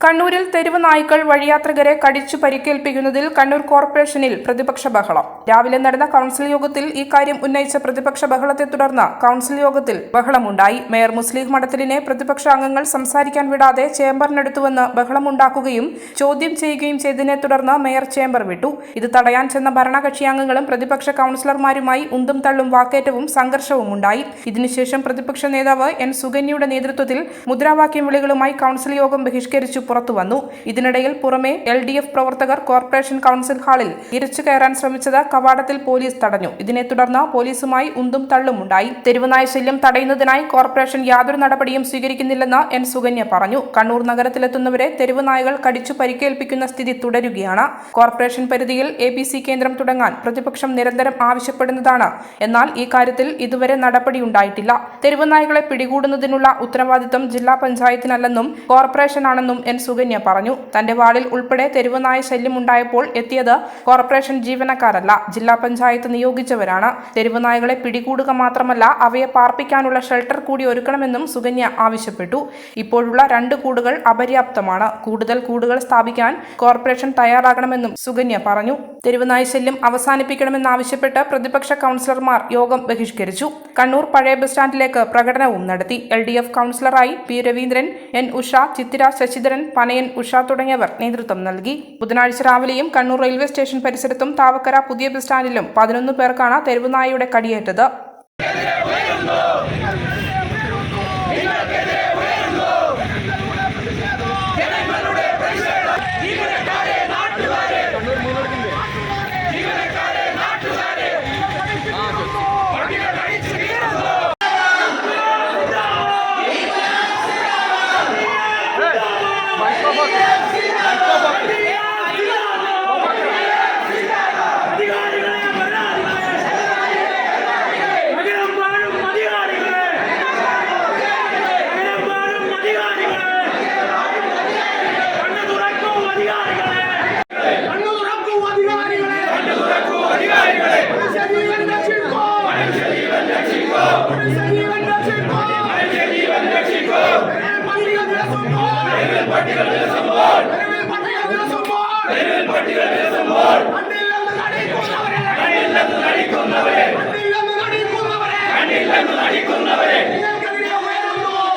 കണ്ണൂരിൽ തെരുവ് നായ്ക്കൾ വഴിയാത്രികരെ കടിച്ചു പരിക്കേൽപ്പിക്കുന്നതിൽ കണ്ണൂർ കോർപ്പറേഷനിൽ പ്രതിപക്ഷ ബഹളം. രാവിലെ നടന്ന കൗൺസിൽ യോഗത്തിൽ ഇക്കാര്യം ഉന്നയിച്ച പ്രതിപക്ഷ ബഹളത്തെ തുടർന്ന് കൗൺസിൽ യോഗത്തിൽ ബഹളമുണ്ടായി. മേയർ മുസ്ലിം മഠത്തിലിനെ പ്രതിപക്ഷ അംഗങ്ങൾ സംസാരിക്കാൻ വിടാതെ ചേംബറിനടുത്തുവന്ന് ബഹളമുണ്ടാക്കുകയും ചോദ്യം ചെയ്യുകയും ചെയ്തതിനെ തുടർന്ന് മേയർ ചേംബർ വിട്ടു. ഇത് തടയാൻ ചെന്ന ഭരണകക്ഷി അംഗങ്ങളും പ്രതിപക്ഷ കൗൺസിലർമാരുമായി ഉന്തും തള്ളും വാക്കേറ്റവും സംഘർഷവും ഉണ്ടായി ഇതിനുശേഷം പ്രതിപക്ഷ നേതാവ് എൻ സുകന്യയുടെ നേതൃത്വത്തിൽ മുദ്രാവാക്യം വിളികളുമായി കൗൺസിൽ യോഗം ബഹിഷ്കരിച്ചു. പുറത്തുവന്നു ഇതിനിടയിൽ പുറമെ എൽ ഡി എഫ് പ്രവർത്തകർ കോർപ്പറേഷൻ കൌൺസിൽ ഹാളിൽ തിരിച്ചു കയറാൻ ശ്രമിച്ചത് കവാടത്തിൽ പോലീസ് തടഞ്ഞു. ഇതിനെ തുടർന്ന് പോലീസുമായി ഉന്തും തള്ളും ഉണ്ടായി. തെരുവുനായ ശല്യം തടയുന്നതിനായി കോർപ്പറേഷൻ യാതൊരു നടപടിയും സ്വീകരിക്കുന്നില്ലെന്ന് എൻ സുകന്യ പറഞ്ഞു. കണ്ണൂർ നഗരത്തിലെത്തുന്നവരെ തെരുവുനായകൾ കടിച്ചു പരിക്കേൽപ്പിക്കുന്ന സ്ഥിതി തുടരുകയാണ്. കോർപ്പറേഷൻ പരിധിയിൽ എ ബി സി കേന്ദ്രം തുടങ്ങാൻ പ്രതിപക്ഷം നിരന്തരം ആവശ്യപ്പെടുന്നതാണ്. എന്നാൽ ഈ കാര്യത്തിൽ ഇതുവരെ നടപടിയുണ്ടായിട്ടില്ല തെരുവുനായകളെ പിടികൂടുന്നതിനുള്ള ഉത്തരവാദിത്തം ജില്ലാ പഞ്ചായത്തിനല്ലെന്നും കോർപ്പറേഷനാണെന്നും എൻ സുകന്യ പറഞ്ഞു തന്റെ വാർഡിൽ ഉൾപ്പെടെ തെരുവുനായ ശല്യമുണ്ടായപ്പോൾ എത്തിയത് കോർപ്പറേഷൻ ജീവനക്കാരല്ല. ജില്ലാ പഞ്ചായത്ത് നിയോഗിച്ചവരാണ്. തെരുവുനായകളെ പിടികൂടുക മാത്രമല്ല അവയെ പാർപ്പിക്കാനുള്ള ഷെൽട്ടർ കൂടി ഒരുക്കണമെന്നും സുകന്യ ആവശ്യപ്പെട്ടു. ഇപ്പോഴുള്ള രണ്ട് കൂടുകൾ അപര്യാപ്തമാണ്. കൂടുതൽ കൂടുകൾ സ്ഥാപിക്കാൻ കോർപ്പറേഷൻ തയ്യാറാകണമെന്നും സുകന്യ പറഞ്ഞു. തെരുവുനായ ശല്യം അവസാനിപ്പിക്കണമെന്നാവശ്യപ്പെട്ട് പ്രതിപക്ഷ കൗൺസിലർമാർ യോഗം ബഹിഷ്കരിച്ചു. കണ്ണൂർ പഴയ ബസ് സ്റ്റാൻഡിലേക്ക് പ്രകടനവും നടത്തി. എൽ ഡി എഫ് കൗൺസിലറായി പി രവീന്ദ്രൻ എൻ ഉഷ ചിത്തിര ശശിധരൻ പനയൻ ഉഷ തുടങ്ങിയവർ നേതൃത്വം നൽകി. ബുധനാഴ്ച രാവിലെയും കണ്ണൂർ റെയിൽവേ സ്റ്റേഷൻ പരിസരത്തും താവക്കര പുതിയ ബസ് സ്റ്റാൻഡിലും പതിനൊന്ന് പേർക്കാണ് തെരുവുനായയുടെ കടിയേറ്റത്.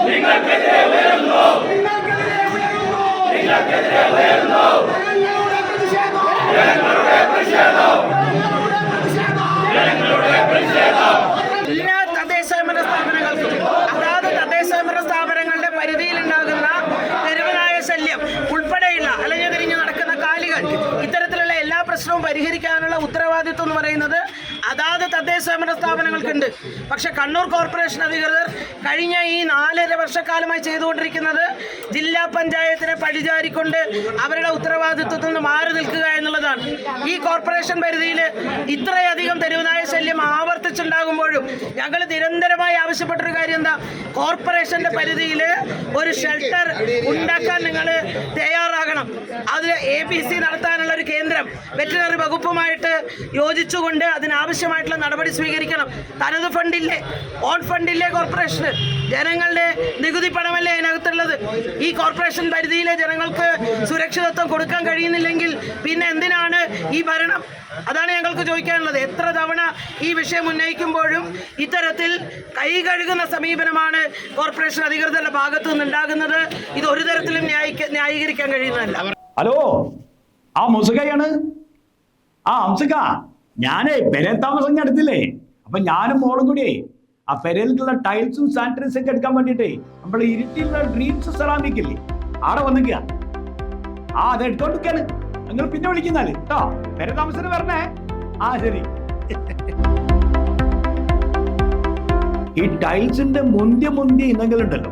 നിങ്ങൾക്കെതിരെ ഉയരുന്നു നിങ്ങൾക്കെതിരെ ഉയരുന്നു ജനങ്ങളുടെ പ്രതിഷേധം ജനങ്ങളുടെ പ്രതിഷേധം തദ്ദേശഭരണ സ്ഥാപനങ്ങൾക്കുണ്ട്. പക്ഷേ കണ്ണൂർ കോർപ്പറേഷൻ അധികൃതർ കഴിഞ്ഞ ഈ നാലര വർഷക്കാലമായി ചെയ്തുകൊണ്ടിരിക്കുന്നത് ജില്ലാ പഞ്ചായത്തിനെ പഴിചാരിക്കൊണ്ട് അവരുടെ ഉത്തരവാദിത്വത്തിൽ നിന്ന് മാറി നിൽക്കുക എന്നുള്ളതാണ്. ഈ കോർപ്പറേഷൻ പരിധിയിൽ ഇത്രയധികം തെരുവുനായ ശല്യം ആവർത്തിച്ചുണ്ടാകുമ്പോഴും ഞങ്ങൾ നിരന്തരമായി ആവശ്യപ്പെട്ടൊരു കാര്യം എന്താ? കോർപ്പറേഷന്റെ പരിധിയിൽ ഒരു ഷെൽട്ടർ ഉണ്ടാക്കാൻ നിങ്ങൾ തയ്യാറാകണം അത് എ പി സി നടത്താനുള്ള ഒരു കേന്ദ്രം വെറ്റിനറി വകുപ്പുമായിട്ട് യോജിച്ചുകൊണ്ട് അതിനാവശ്യമായിട്ടുള്ള നടപടി സ്വീകരിക്കണം. തനത് ഫണ്ടില്ലേ? ഓൺ ഫണ്ടില്ലേ കോർപ്പറേഷന് ജനങ്ങളുടെ നികുതി പണമല്ലേ അതിനകത്തുള്ളത്? ഈ കോർപ്പറേഷൻ പരിധിയിലെ ജനങ്ങൾക്ക് സുരക്ഷിതത്വം കൊടുക്കാൻ കഴിയുന്നില്ലെങ്കിൽ പിന്നെ എന്തിനാണ് ഈ ഭരണം? അതാണ് ഞങ്ങൾക്ക് ചോദിക്കാനുള്ളത്. എത്ര തവണ ഈ വിഷയം ഉന്നയിക്കുമ്പോഴും ഇത്തരത്തിൽ കൈ കഴുകുന്ന സമീപനമാണ് കോർപ്പറേഷൻ അധികൃതരുടെ ഭാഗത്തു നിന്നുണ്ടാകുന്നത് ഇത് ഒരു തരത്തിലും ന്യായീകരിക്കാൻ കഴിയുന്നതല്ല. ഹലോ ആ മുസുകയാണ് ആ അംസുക ഞാനേ പെരേ താമസം എടുത്തില്ലേ അപ്പൊ ഞാനും മോളും കൂടിയേ ആ പെരയിലുള്ള ടൈൽസും സാനിറ്റൈസും ഒക്കെ എടുക്കാൻ വേണ്ടിട്ടേ നമ്മൾ ഇരുട്ടിലുള്ള ഡ്രീംസ് സെറാമിക് ഇല്ലേ ആടെ വന്നിക്കുക ആ അത് എടുത്തോണ്ടിരിക്കാണ് നിങ്ങൾ പിന്നെ വിളിക്കുന്നാൽ കേട്ടോ പെര താമസത്തിന് വരണേ. ആ ശരി. ഈ ടൈൽസിന്റെ മുന്തിയ മുന്തിയ ഇനങ്ങളുണ്ടല്ലോ.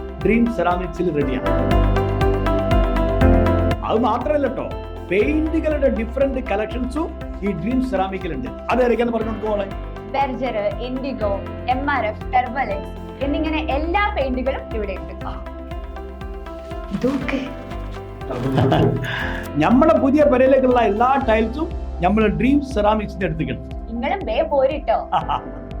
ഡ്രീം സെറാമിക്സിൽ റെഡിയാണ് അത് മാത്രമല്ല കേട്ടോ പെയിന്റുകളുടെ ഡിഫറെന്റ് കളക്ഷൻസും ഈ ഡ്രീം സെറാമിക്കിലുണ്ട് ഉണ്ട് പറഞ്ഞു കൊടുക്കോളെ Berger Indigo M R F ടെർബലെക്സ് എന്നിങ്ങനെ എല്ലാ പെയിന്റുകളും ഇവിടെ ഉണ്ട് നമ്മളെ പുതിയ പെരയിലേക്കുള്ള എല്ലാ ടൈൽസും നമ്മൾ ഡ്രീം സെറാമിക്സിന്റെ എടുത്തിട്ടുണ്ട് നിങ്ങളും വേ പോരിട്ടോ